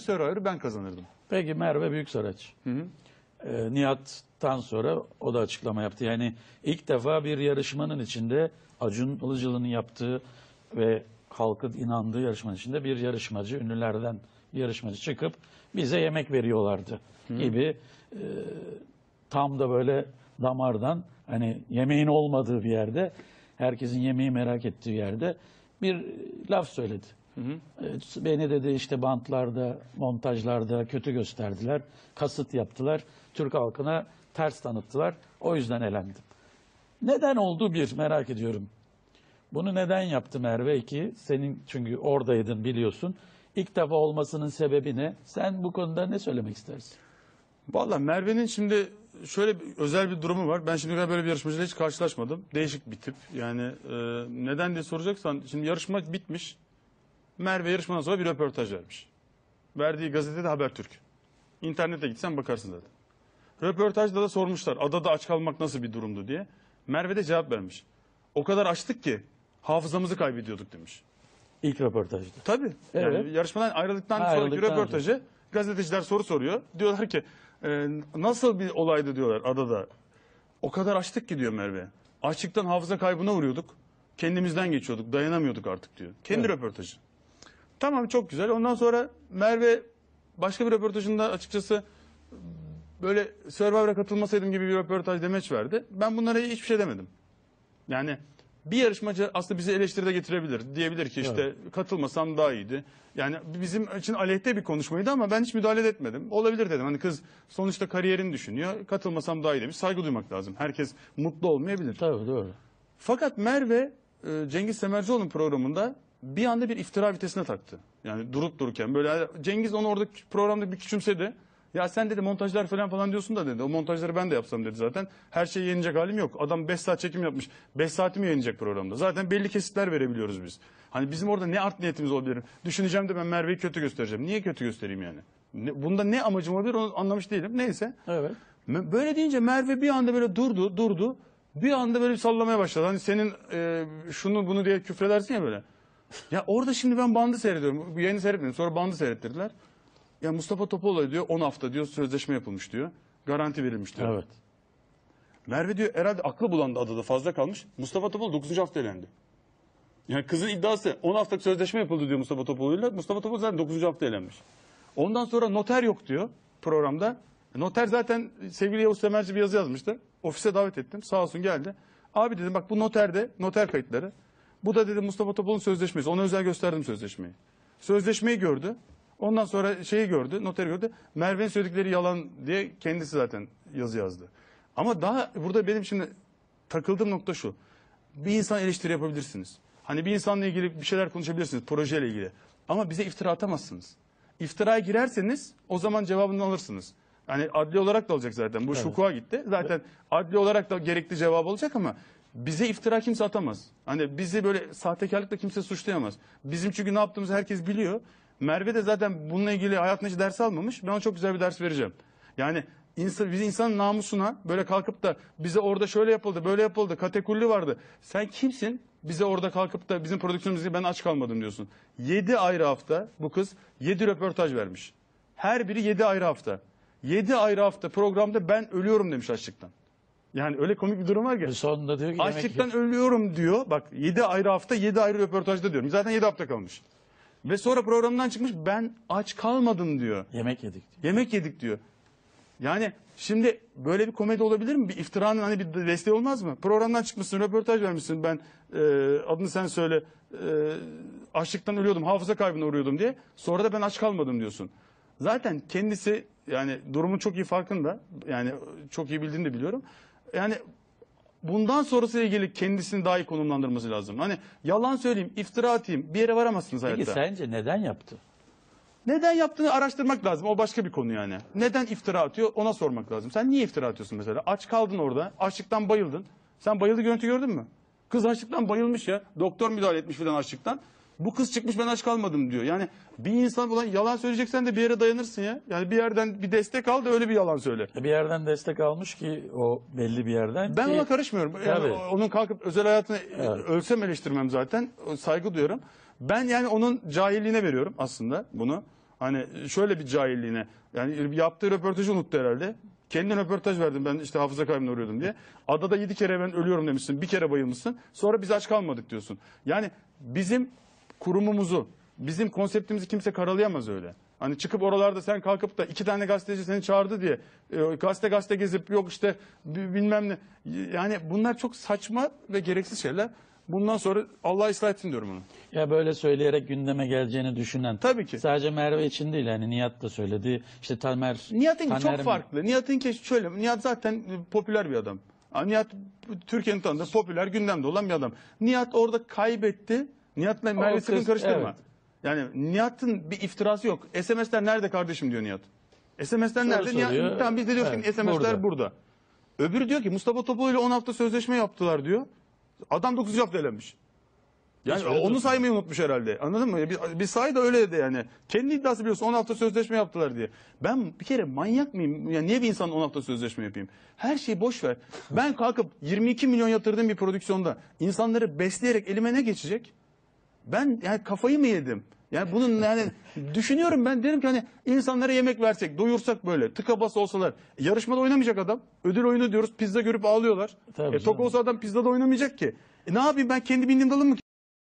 Survivor'ı ben kazanırdım. Peki Merve Büyüksaraç. Ee, Nihat'tan sonra o da açıklama yaptı. Yani ilk defa bir yarışmanın içinde Acun Ilıcalı'nın yaptığı ve halkın inandığı yarışmanın içinde bir yarışmacı, ünlülerden bir yarışmacı çıkıp bize yemek veriyorlardı gibi e, tam da böyle damardan hani yemeğin olmadığı bir yerde herkesin yemeği merak ettiği yerde bir laf söyledi. Evet, Beni dedi işte bantlarda, montajlarda kötü gösterdiler, kasıt yaptılar, Türk halkına ters tanıttılar. O yüzden elendim. Neden oldu bir merak ediyorum. Bunu neden yaptı Merve ki? Senin çünkü oradaydın biliyorsun. İlk defa olmasının sebebi ne? Sen bu konuda ne söylemek istersin? Valla Merve'nin şimdi şöyle bir, özel bir durumu var. Ben şimdiye kadar böyle bir yarışmacıyla hiç karşılaşmadım. Değişik bir tip. Yani e, neden diye soracaksan şimdi yarışma bitmiş. Merve yarışmadan sonra bir röportaj vermiş. Verdiği gazetede Habertürk. İnternete gitsen bakarsın zaten. Röportajda da sormuşlar adada aç kalmak nasıl bir durumdu diye. Merve de cevap vermiş. O kadar açtık ki hafızamızı kaybediyorduk demiş. İlk röportajda. Tabii. Yani Evet. yarışmadan ayrıldıktan Ha, sonraki ayrıldıktan röportajı gazeteciler soru soruyor. Diyorlar ki e, nasıl bir olaydı diyorlar adada. O kadar açtık ki diyor Merve. Açlıktan hafıza kaybına uğruyorduk. Kendimizden geçiyorduk. Dayanamıyorduk artık diyor. Kendi Evet. röportajı. Tamam çok güzel. Ondan sonra Merve başka bir röportajında açıkçası böyle Survivor'a katılmasaydım gibi bir röportaj demeç verdi. Ben bunlara hiçbir şey demedim. Yani bir yarışmacı aslında bizi eleştiride getirebilir. Diyebilir ki işte katılmasam daha iyiydi. Yani bizim için aleyhte bir konuşmaydı ama ben hiç müdahale etmedim. Olabilir dedim. Hani kız sonuçta kariyerini düşünüyor. Katılmasam daha iyi demiş. Saygı duymak lazım. Herkes mutlu olmayabilir. Tabii doğru. Fakat Merve e, Cengiz Semercioğlu'nun programında bir anda bir iftira vitesine taktı. Yani durup dururken böyle Cengiz onu orada programda bir küçümsedi. Ya sen dedi montajlar falan falan diyorsun da dedi. O montajları ben de yapsam dedi zaten. Her şeyi yayınlayacak halim yok. Adam 5 saat çekim yapmış. 5 saati mi yayınlayacak programda? Zaten belli kesitler verebiliyoruz biz. Hani bizim orada ne art niyetimiz olabilir? Düşüneceğim de ben Merve'yi kötü göstereceğim. Niye kötü göstereyim yani? Ne- bunda ne amacım olabilir onu anlamış değilim. Neyse. Evet. Böyle deyince Merve bir anda böyle durdu, durdu. Bir anda böyle bir sallamaya başladı. Hani senin e, şunu bunu diye küfredersin ya böyle. Ya orada şimdi ben bandı seyrediyorum. Yayını seyretmedim. Sonra bandı seyrettirdiler. Ya Mustafa Topaloğlu diyor 10 hafta diyor sözleşme yapılmış diyor. Garanti verilmiş diyor. Evet. Merve diyor herhalde aklı bulandı adada fazla kalmış. Mustafa Topaloğlu 9. hafta elendi. Yani kızın iddiası 10 haftalık sözleşme yapıldı diyor Mustafa Topaloğlu'yla. Mustafa Topaloğlu zaten 9. hafta elenmiş. Ondan sonra noter yok diyor programda. Noter zaten sevgili Yavuz Semerci bir yazı yazmıştı. Ofise davet ettim. Sağ olsun geldi. Abi dedim bak bu noterde noter kayıtları. Bu da dedi Mustafa Topaloğlu'nun sözleşmesi. Ona özel gösterdim sözleşmeyi. Sözleşmeyi gördü. Ondan sonra şeyi gördü, noteri gördü. Merve'nin söyledikleri yalan diye kendisi zaten yazı yazdı. Ama daha burada benim şimdi takıldığım nokta şu. Bir insan eleştiri yapabilirsiniz. Hani bir insanla ilgili bir şeyler konuşabilirsiniz projeyle ilgili. Ama bize iftira atamazsınız. İftiraya girerseniz o zaman cevabını alırsınız. Yani adli olarak da alacak zaten. Bu Evet. hukuka gitti. Zaten adli olarak da gerekli cevap alacak ama bize iftira kimse atamaz. Hani bizi böyle sahtekarlıkla kimse suçlayamaz. Bizim çünkü ne yaptığımızı herkes biliyor. Merve de zaten bununla ilgili hayatında hiç ders almamış. Ben ona çok güzel bir ders vereceğim. Yani insan, biz insanın namusuna böyle kalkıp da bize orada şöyle yapıldı, böyle yapıldı, katekulli vardı. Sen kimsin? Bize orada kalkıp da bizim prodüksiyonumuzda ben aç kalmadım diyorsun. 7 ayrı hafta bu kız 7 röportaj vermiş. Her biri 7 ayrı hafta. 7 ayrı hafta programda ben ölüyorum demiş açlıktan. Yani öyle komik bir durum var ki. Sonunda diyor ki Açlıktan ölüyorum diyor. Bak 7 ayrı hafta 7 ayrı röportajda diyorum. Zaten 7 hafta kalmış. Ve sonra programdan çıkmış ben aç kalmadım diyor. yemek yedik diyor. Yemek yedik diyor. Yani şimdi böyle bir komedi olabilir mi? Bir iftiranın hani bir desteği olmaz mı? Programdan çıkmışsın, röportaj vermişsin. Ben e, adını sen söyle. E, açlıktan ölüyordum, hafıza kaybına uğruyordum diye. Sonra da ben aç kalmadım diyorsun. Zaten kendisi yani durumun çok iyi farkında. Yani çok iyi bildiğini de biliyorum. Yani bundan sonrasıyla ilgili kendisini daha iyi konumlandırması lazım. Hani yalan söyleyeyim, iftira atayım bir yere varamazsınız hayatta. Peki sence neden yaptı? Neden yaptığını araştırmak lazım. O başka bir konu yani. Neden iftira atıyor ona sormak lazım. Sen niye iftira atıyorsun mesela? Aç kaldın orada. Açlıktan bayıldın. Sen bayıldı görüntü gördün mü? Kız açlıktan bayılmış ya. Doktor müdahale etmiş filan açlıktan. Bu kız çıkmış ben aç kalmadım diyor. Yani bir insan ulan yalan söyleyeceksen de bir yere dayanırsın ya. Yani bir yerden bir destek al da öyle bir yalan söyle. Bir yerden destek almış ki o belli bir yerden Ben ki, ona karışmıyorum. Yani onun kalkıp özel hayatını Evet. ölsem eleştirmem zaten. Saygı duyuyorum. Ben yani onun cahilliğine veriyorum aslında bunu. Hani şöyle bir cahilliğine. Yani yaptığı röportajı unuttu herhalde. Kendine röportaj verdim ben işte hafıza kaybına uğruyordum diye. Adada yedi kere ben ölüyorum demişsin. Bir kere bayılmışsın. Sonra biz aç kalmadık diyorsun. Yani bizim kurumumuzu, bizim konseptimizi kimse karalayamaz öyle. Hani çıkıp oralarda sen kalkıp da iki tane gazeteci seni çağırdı diye e, gazete gazete gezip yok işte bi- bilmem ne. Yani bunlar çok saçma ve gereksiz şeyler. Bundan sonra Allah ıslah etsin diyorum onu. Ya böyle söyleyerek gündeme geleceğini düşünen. Tabii ki. Sadece Merve için değil yani Nihat da söyledi. İşte Tamer. Nihat'ın Taner çok farklı. Nihat'ın şöyle, Nihat zaten e, popüler bir adam. Ha, Nihat Türkiye'nin tanıdığı popüler gündemde olan bir adam. Nihat orada kaybetti. Nihat'la Merve Sıkın karıştırma. evet. Yani Nihat'ın bir iftirası yok. SMS'ler nerede kardeşim diyor Nihat. SMS'ler nerede? soruyor. Nihat, tamam biz de diyoruz Evet, ki SMS'ler burada. burada. Öbürü diyor ki Mustafa Topaloğlu ile 10 hafta sözleşme yaptılar diyor. Adam 9 hafta elenmiş. Yani Hiç öyle onu dursun. saymayı unutmuş herhalde. Anladın mı? Bir, bir say da öyle de yani. Kendi iddiası biliyorsun 10 hafta sözleşme yaptılar diye. Ben bir kere manyak mıyım? Yani niye bir insan 10 hafta sözleşme yapayım? Her şeyi boş ver. Ben kalkıp 22 milyon yatırdığım bir prodüksiyonda insanları besleyerek elime ne geçecek? Ben yani kafayı mı yedim? Yani bunun yani düşünüyorum ben derim ki hani insanlara yemek versek, doyursak böyle tıka basa olsalar. Yarışmada oynamayacak adam. Ödül oyunu diyoruz pizza görüp ağlıyorlar. Tabii e, tok canım. olsa adam pizzada oynamayacak ki. E, ne yapayım ben kendi bindiğim dalım mı